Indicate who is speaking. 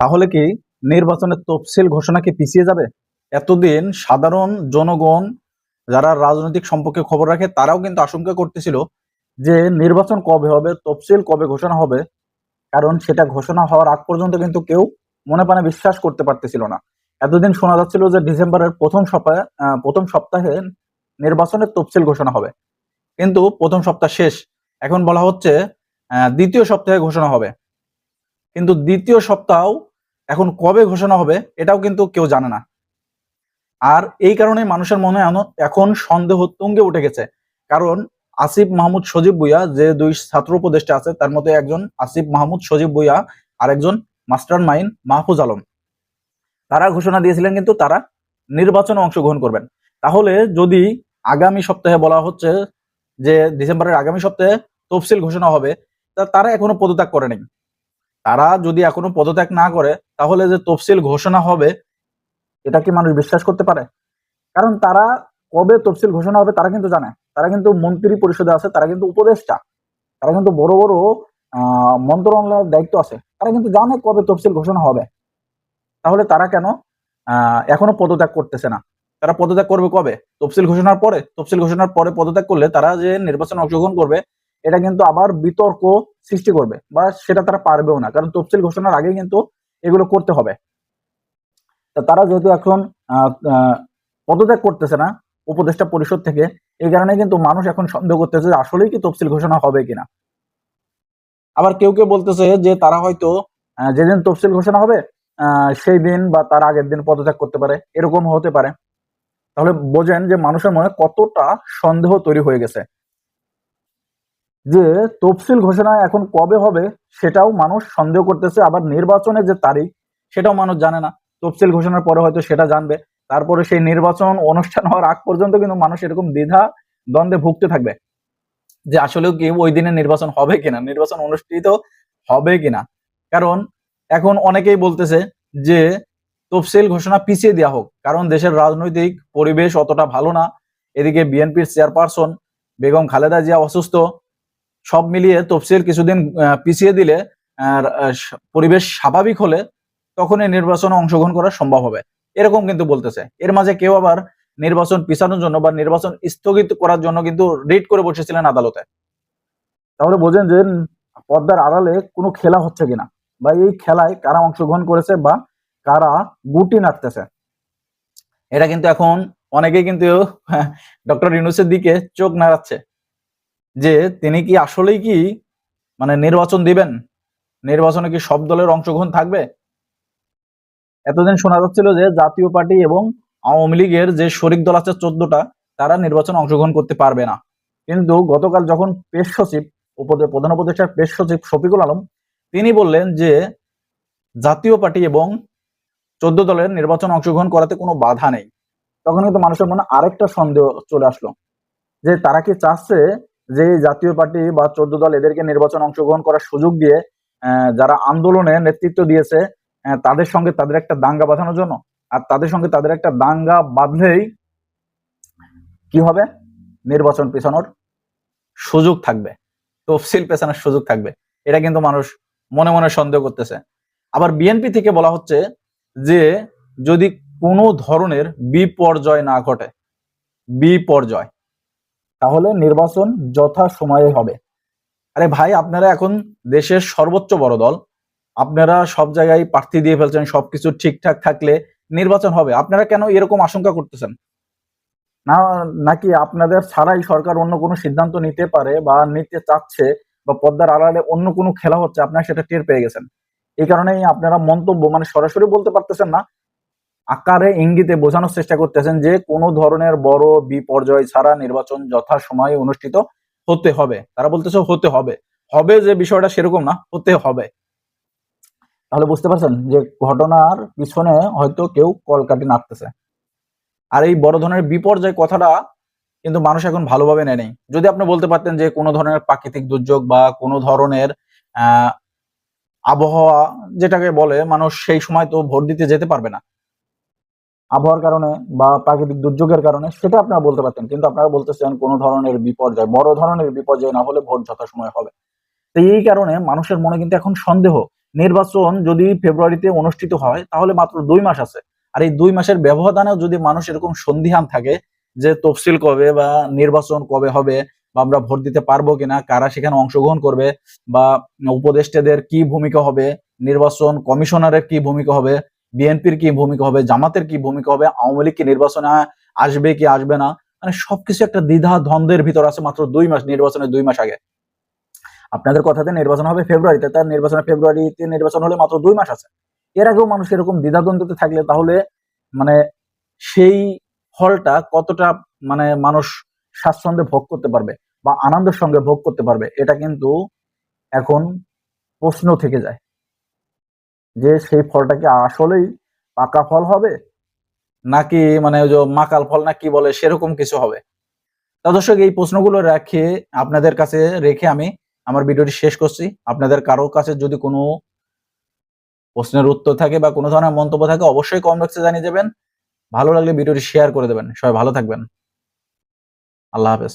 Speaker 1: তাহলে কি নির্বাচনের তফসিল ঘোষণা কি পিছিয়ে যাবে? এতদিন সাধারণ জনগণ যারা রাজনৈতিক সম্পর্কে খবর রাখে, তারাও কিন্তু আশঙ্কা করতেছিল যে নির্বাচন কবে হবে, তফসিল কবে ঘোষণা হবে, কারণ সেটা ঘোষণা হওয়ার আগ পর্যন্ত কিন্তু কেউ মনে প্রাণে বিশ্বাস করতে পারতেছিল না। এতদিন শোনা যাচ্ছিল যে ডিসেম্বরের প্রথম সপ্তাহে প্রথম সপ্তাহে নির্বাচনের তফসিল ঘোষণা হবে। কিন্তু প্রথম সপ্তাহ শেষ। এখন বলা হচ্ছে দ্বিতীয় সপ্তাহে ঘোষণা হবে। কিন্তু দ্বিতীয় সপ্তাহ এখন কবে ঘোষণা হবে, এটাও কিন্তু কেউ জানে না। আর এই কারণে মানুষের মনে এখন সন্দেহ তুঙ্গে উঠে গেছে। কারণ আসিফ মাহমুদ সজীব ভুইয়া যে দুই ছাত্র উপদেষ্টা আছে, তার মধ্যে একজন আসিফ মাহমুদ সজীব ভুইয়া আর একজন মাস্টার মাইন্ড মাহফুজ আলম। তারা ঘোষণা দিয়েছিলেন কিন্তু তারা নির্বাচনে অংশগ্রহণ করবেন। তাহলে যদি আগামী সপ্তাহে বলা হচ্ছে যে ডিসেম্বরের আগামী সপ্তাহে তফসিল ঘোষণা হবে, তা তারা এখনও পদত্যাগ করেনি। তারা যদি এখনও পদত্যাগ না করে, তাহলে যে তফসিল ঘোষণা হবে, এটা কি মানুষ বিশ্বাস করতে পারে? কারণ তারা কবে তফসিল ঘোষণা হবে তারা কিন্তু জানে। তারা কিন্তু মন্ত্রী পরিষদে আছে, তারা কিন্তু উপদেষ্টা। তারা কিন্তু বড় বড় আহ মন্ত্রণালয়ের দায়িত্ব আছে। তারা কিন্তু জানে কবে তফসিল ঘোষণা হবে। তাহলে তারা কেন আহ এখনও পদত্যাগ করতেছে না? তারা পদত্যাগ করবে কবে? তফসিল ঘোষণার পরে। তফসিল ঘোষণার পরে পদত্যাগ করলে তারা যে নির্বাচনে অংশগ্রহণ করবে এটা কিন্তু আবার বিতর্ক সৃষ্টি করবে বা সেটা তারা পারবেও না। কারণ তফসিল ঘোষণার আগে কিন্তু এগুলো করতে হবে। তা তারা যেহেতু এখন পদত্যাগ করতেছে না উপদেষ্টা পরিষদ থেকে, এই কারণে কিন্তু মানুষ এখন সন্দেহ করতেছে যে আসলেই কি তফসিল ঘোষণা হবে কিনা। আবার কেউ কেউ বলতেছে যে তারা হয়তো যেদিন তফসিল ঘোষণা হবে সেই দিন বা তার আগের দিন পদত্যাগ করতে পারে। এরকম হতে পারে। তাহলে বোঝেন যে মানুষের মনে কতটা সন্দেহ তৈরি হয়ে গেছে। যে তফসিল ঘোষণা এখন কবে হবে সেটাও মানুষ সন্দেহ করতেছে। আবার নির্বাচনের যে তারিখ, সেটাও মানুষ জানে না। তফসিল ঘোষণার পরে হয়তো সেটা জানবে। তারপরে সেই নির্বাচন অনুষ্ঠান হওয়ার আগ পর্যন্ত কিন্তু মানুষ এরকম দ্বিধা দ্বন্দ্বে ভুগতে থাকবে। যে আসলেও কি ওই দিনে নির্বাচন হবে কিনা? নির্বাচন অনুষ্ঠিত হবে কিনা? কারণ এখন অনেকেই বলতেছে যে তফসিল ঘোষণা পিছিয়ে দেওয়া হোক। কারণ দেশের রাজনৈতিক পরিবেশ অতটা ভালো না। এদিকে বিএনপির চেয়ারপারসন বেগম খালেদা জিয়া অসুস্থ। সব মিলিয়ে তফসিল কিছুদিন পিছিয়ে দিলে পরিবেশ স্বাভাবিক হলে তখনই নির্বাচনে অংশগ্রহণ করা সম্ভব হবে। এরকম কিন্তু বলতেছে। এর মাঝে কেউ আবার নির্বাচন পিছানোর জন্য বা নির্বাচন স্থগিত করার জন্য কিন্তু রিট করে বসেছিলেন আদালতে। তাহলে বোঝেন যে পর্দার আড়ালে কোনো খেলা হচ্ছে কিনা বা এই খেলায় কারা অংশগ্রহণ করেছে বা কারা গুটি নাড়তেছে। এটা কিন্তু এখন অনেকেই কিন্তু ডক্টর ইউনুসের দিকে চোখ নাড়াচ্ছে। যে তিনি কি আসলেই কি মানে নির্বাচন দিবেন? নির্বাচনে কি সব দলের অংশগ্রহণ থাকবে? এতদিন শোনা যাচ্ছিল যে জাতীয় পার্টি এবং আওয়ামী লীগের যে শরিক দল আছে চোদ্দটা, তারা নির্বাচনে অংশগ্রহণ করতে পারবে না। কিন্তু গতকাল যখন পেশ সচিব প্রধান উপদেষ্টার পেশ সচিব শফিকুল আলম, তিনি বললেন যে জাতীয় পার্টি এবং চোদ্দ দলের নির্বাচন অংশগ্রহণ করাতে কোনো বাধা নেই। তখন কিন্তু মানুষের মনে আরেকটা সন্দেহ চলে আসলো যে তারা কি চাচ্ছে যে জাতীয় পার্টি বা চোদ্দ দল এদেরকে নির্বাচন অংশগ্রহণ করার সুযোগ দিয়ে যারা আন্দোলনে নেতৃত্ব দিয়েছে তাদের সঙ্গে তাদের একটা দাঙ্গা বাঁধানোর জন্য। আর তাদের সঙ্গে তাদের একটা দাঙ্গা বাঁধলেই কি হবে? নির্বাচন পেছানোর সুযোগ থাকবে। তফসিল পেছানোর সুযোগ থাকবে। এটা কিন্তু মানুষ মনে মনে সন্দেহ করতেছে। আবার বিএনপি থেকে বলা হচ্ছে যে, যদি কোনো ধরনের বিপর্যয় না ঘটে, বিপর্যয় তাহলে নির্বাচন যথা সময়ে হবে। আরে ভাই, আপনারা এখন দেশের সর্বোচ্চ বড় দল। আপনারা সব জায়গায় প্রার্থী দিয়ে ফেলছেন, সবকিছু ঠিকঠাক থাকলে নির্বাচন হবে। আপনারা কেন এরকম আশঙ্কা করতেছেন? না, নাকি আপনাদের ছাড়াই সরকার অন্য কোনো সিদ্ধান্ত নিতে পারে বা নিতে চাচ্ছে বা পদ্মার আড়ালে অন্য কোনো খেলা হচ্ছে, আপনারা সেটা টের পেয়ে গেছেন। এই কারণেই আপনারা মন্তব্য মানে সরাসরি বলতে পারতেছেন না আকারে ইঙ্গিতে বোঝানোর চেষ্টা করতেছেন যে কোনো ধরনের বড় বিপর্যয় ছাড়া নির্বাচন যথা সময়ে অনুষ্ঠিত হতে হবে। তারা বলতেছে হতে হবে। হবে যে বিষয়টা সেরকম না, হতে হবে। তাহলে বুঝতে পারছেন যে ঘটনার পিছনে হয়তো কেউ কলকাটি নাড়তেছে। আর এই বড় ধরনের বিপর্যয় কথাটা কিন্তু মানুষ এখন ভালোভাবে নেয় নেই যদি আপনি বলতে পারতেন যে কোনো ধরনের প্রাকৃতিক দুর্যোগ বা কোনো ধরনের আবহাওয়া যেটাকে বলে, মানুষ সেই সময় তো ভোট দিতে যেতে পারবে না। আবহাওয়ার কারণে বা প্রাকৃতিক দুর্যোগের কারণে সেটা আপনারা বলতে পারতেন। কিন্তু আপনারা বলতেছেন কোনো ধরনের বিপর্যয়, বড় ধরনের বিপর্যয় না হলে ভোট যথাসময় হবে। তো এই কারণে মানুষের মনে কিন্তু এখন সন্দেহ। নির্বাচন যদি ফেব্রুয়ারিতে অনুষ্ঠিত হয়, তাহলে মাত্র দুই মাস আছে। আর এই দুই মাসের ব্যবধানেও যদি মানুষ এরকম সন্দিহান থাকে যে তফসিল কবে বা নির্বাচন কবে হবে বা আমরা ভোট দিতে পারব কিনা, কারা সেখানে অংশগ্রহণ করবে বা উপদেষ্টাদের কি ভূমিকা হবে, নির্বাচন কমিশনারের কি ভূমিকা হবে বিএনপির কি ভূমিকা হবে, জামাতের কি ভূমিকা হবে, আওয়ামী লীগ কি নির্বাচনে আসবে কি আসবে না? মানে সবকিছু একটা দ্বিধা দ্বন্দ্বের ভিতর আছে মাত্র দুই মাস, নির্বাচনের দুই মাস আগে। আপনাদের কথাতে নির্বাচন হবে ফেব্রুয়ারিতে তার নির্বাচনের ফেব্রুয়ারিতে নির্বাচন হলে মাত্র দুই মাস আছে। এর আগেও মানুষ এরকম দ্বিধাদ্বন্দ্বতে থাকলে তাহলে মানে সেই ফলটা কতটা মানে মানুষ স্বাচ্ছন্দ্যে ভোগ করতে পারবে বা আনন্দের সঙ্গে ভোগ করতে পারবে, এটা কিন্তু এখন প্রশ্ন থেকে যায়। যে সেই ফলটা কি আসলেই পাকা ফল হবে? নাকি মানে ওই যে মাকাল ফল না কি বলে সেরকম কিছু হবে? তা দর্শক, এই প্রশ্নগুলো রেখে আপনাদের কাছে রেখে আমি আমার ভিডিওটি শেষ করছি। আপনাদের কারও কাছে যদি কোনো প্রশ্নের উত্তর থাকে বা কোনো ধরনের মন্তব্য থাকে, অবশ্যই কমেন্ট বক্সে জানিয়ে যাবেন ভালো লাগলে ভিডিওটি শেয়ার করে দেবেন। সবাই ভালো থাকবেন। আল্লাহ হাফেজ।